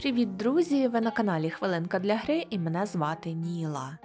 Привіт, друзі! Ви на каналі Хвилинка для гри і мене звати Ніла.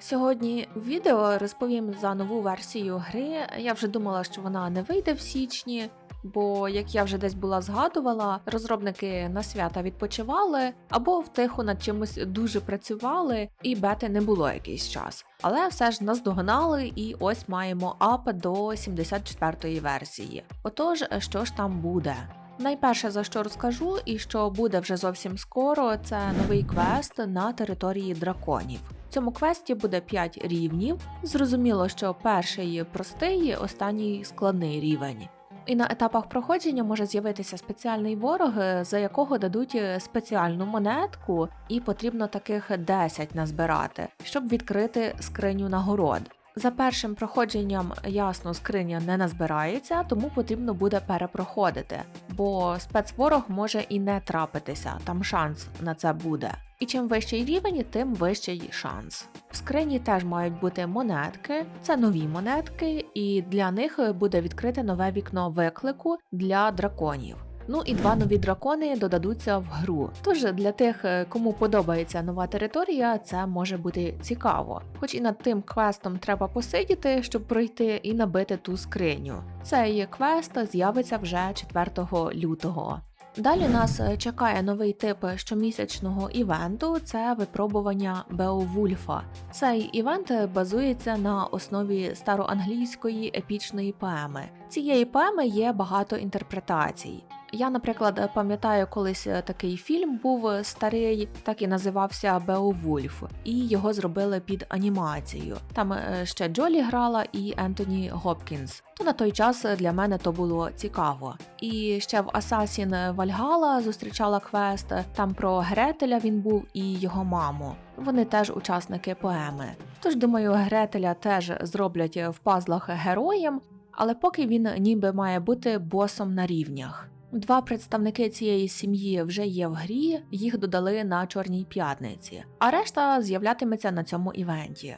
Сьогодні в відео розповім за нову версію гри. Я вже думала, що вона не вийде в січні, бо, як я вже десь була згадувала, розробники на свята відпочивали або втиху над чимось дуже працювали, і бети не було якийсь час. Але все ж наздогнали, і ось маємо ап до 74-ї версії. Отож, що ж там буде? Найперше за що розкажу, і що буде вже зовсім скоро, це новий квест на території драконів. В цьому квесті буде 5 рівнів. Зрозуміло, що перший простий, останній складний рівень. І на етапах проходження може з'явитися спеціальний ворог, за якого дадуть спеціальну монетку, і потрібно таких 10 назбирати, щоб відкрити скриню нагород. За першим проходженням ясно скриня не назбирається, тому потрібно буде перепроходити, бо спецворог може і не трапитися, там шанс на це буде. І чим вищий рівень, тим вищий шанс. В скрині теж мають бути монетки, це нові монетки, і для них буде відкрите нове вікно виклику для драконів. Ну і два нові дракони додадуться в гру. Тож для тих, е, кому подобається нова територія, це може бути цікаво. Хоч і над тим квестом треба посидіти, щоб пройти і набити ту скриню. Цей квест з'явиться вже 4 лютого. Далі нас е, чекає новий тип щомісячного івенту це випробування Беовульфа. Цей івент базується на основі староанглійської епічної поеми. Цієї поеми є багато інтерпретацій. Я, наприклад, пам'ятаю, колись такий фільм був старий, так і називався Беовульф, і його зробили під анімацію. Там е, ще Джолі грала і Ентоні Гопкінс. То на той час для мене то було цікаво. І ще в Асасін Вальгала зустрічала квест. Там про Гретеля він був і його маму. Вони теж учасники поеми. Тож думаю, Гретеля теж зроблять в пазлах героєм, але поки він ніби має бути босом на рівнях. Два представники цієї сім'ї вже є в грі, їх додали на Чорній п'ятниці, а решта з'являтиметься на цьому івенті.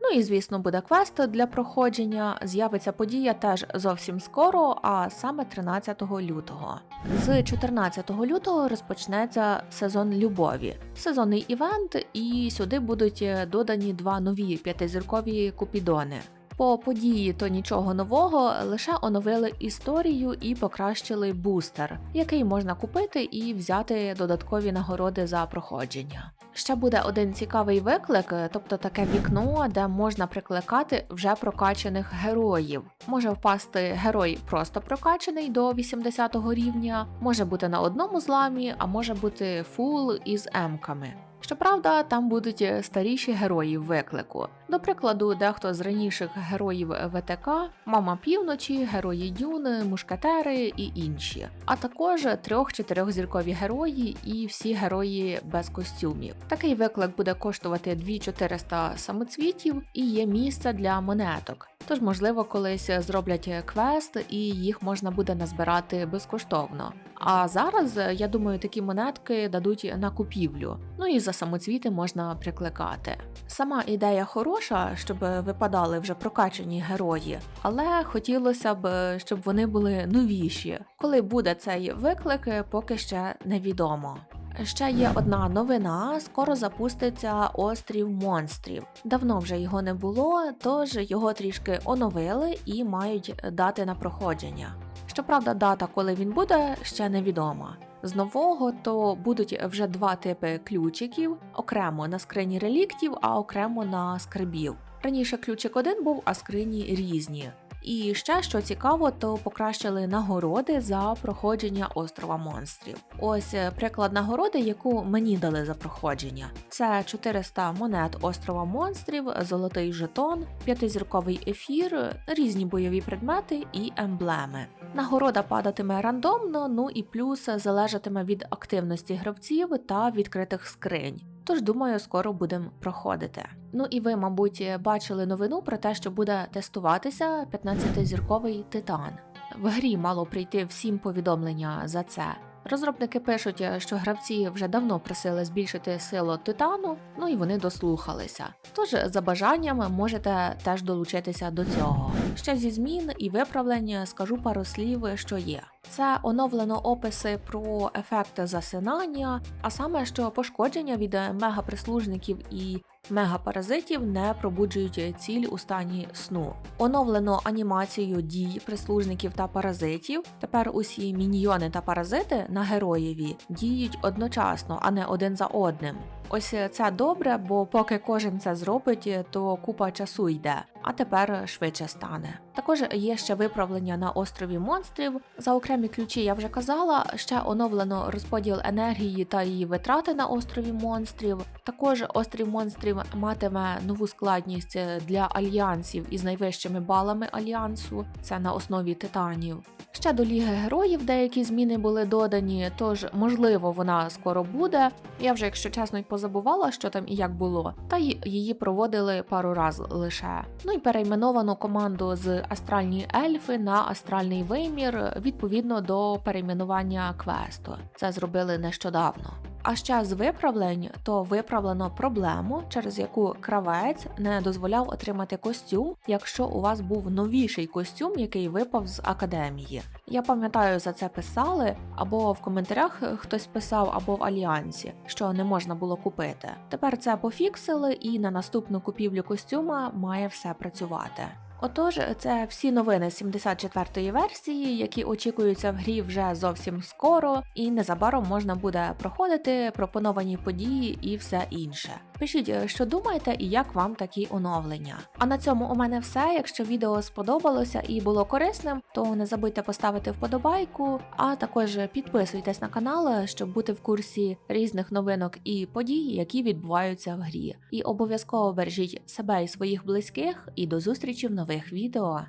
Ну і звісно, буде квест для проходження. З'явиться подія теж зовсім скоро, а саме 13 лютого. З 14 лютого розпочнеться сезон любові, сезонний івент, і сюди будуть додані два нові п'ятизіркові купідони. По події то нічого нового, лише оновили історію і покращили бустер, який можна купити і взяти додаткові нагороди за проходження. Ще буде один цікавий виклик, тобто таке вікно, де можна прикликати вже прокачаних героїв. Може впасти герой просто прокачаний до 80 рівня, може бути на одному зламі, а може бути фул із емками. Щоправда, там будуть старіші герої виклику. До прикладу, дехто з раніших героїв ВТК, Мама Півночі, Герої Дюни, Мушкетери і інші, а також трьох-чотирьох зіркові герої і всі герої без костюмів. Такий виклик буде коштувати 2400 самоцвітів і є місце для монеток. Тож, можливо, колись зроблять квест і їх можна буде назбирати безкоштовно. А зараз, я думаю, такі монетки дадуть на купівлю. Ну і за самоцвіти можна прикликати. Сама ідея хороша, щоб випадали вже прокачані герої, але хотілося б, щоб вони були новіші. Коли буде цей виклик, поки ще невідомо. Ще є одна новина: скоро запуститься острів монстрів. Давно вже його не було, тож його трішки оновили і мають дати на проходження. Щоправда, дата, коли він буде, ще невідома. З нового то будуть вже два типи ключиків: окремо на скрині реліктів, а окремо на скрибів. Раніше ключик один був, а скрині різні. І ще що цікаво, то покращили нагороди за проходження острова монстрів. Ось е, приклад нагороди, яку мені дали за проходження. Це 400 монет острова монстрів, золотий жетон, п'ятизірковий ефір, різні бойові предмети і емблеми. Нагорода падатиме рандомно, ну і плюс залежатиме від активності гравців та відкритих скринь. Тож думаю, скоро будемо проходити. Ну і ви, мабуть, бачили новину про те, що буде тестуватися 15-зірковий титан. В грі мало прийти всім повідомлення за це. Розробники пишуть, що гравці вже давно просили збільшити силу титану, ну і вони дослухалися. Тож, за бажанням можете теж долучитися до цього. Ще зі змін і виправлень скажу пару слів, що є. Це оновлено описи про ефекти засинання, а саме що пошкодження від мегаприслужників і мегапаразитів не пробуджують ціль у стані сну. Оновлено анімацію дій прислужників та паразитів. Тепер усі міньйони та паразити на героєві діють одночасно, а не один за одним. Ось це добре, бо поки кожен це зробить, то купа часу йде, а тепер швидше стане. Також є ще виправлення на острові монстрів. За окремі ключі я вже казала. Ще оновлено розподіл енергії та її витрати на острові монстрів. Також острів монстрів матиме нову складність для альянсів із найвищими балами альянсу. Це на основі титанів. Ще до Ліги Героїв деякі зміни були додані, тож можливо вона скоро буде. Я вже, якщо чесно, й позабувала, що там і як було, та її проводили пару раз лише. Ну перейменовано команду з астральні ельфи на астральний вимір відповідно до перейменування квесту. Це зробили нещодавно. А ще з виправлень то виправлено проблему, через яку кравець не дозволяв отримати костюм, якщо у вас був новіший костюм, який випав з академії. Я пам'ятаю, за це писали, або в коментарях хтось писав, або в альянсі, що не можна було купити. Тепер це пофіксили, і на наступну купівлю костюма має все працювати. Отож, це всі новини 74-ї версії, які очікуються в грі вже зовсім скоро, і незабаром можна буде проходити пропоновані події і все інше. Пишіть, що думаєте і як вам такі оновлення. А на цьому у мене все. Якщо відео сподобалося і було корисним, то не забудьте поставити вподобайку, а також підписуйтесь на канал, щоб бути в курсі різних новинок і подій, які відбуваються в грі. І обов'язково бережіть себе і своїх близьких, і до зустрічі в нових відео.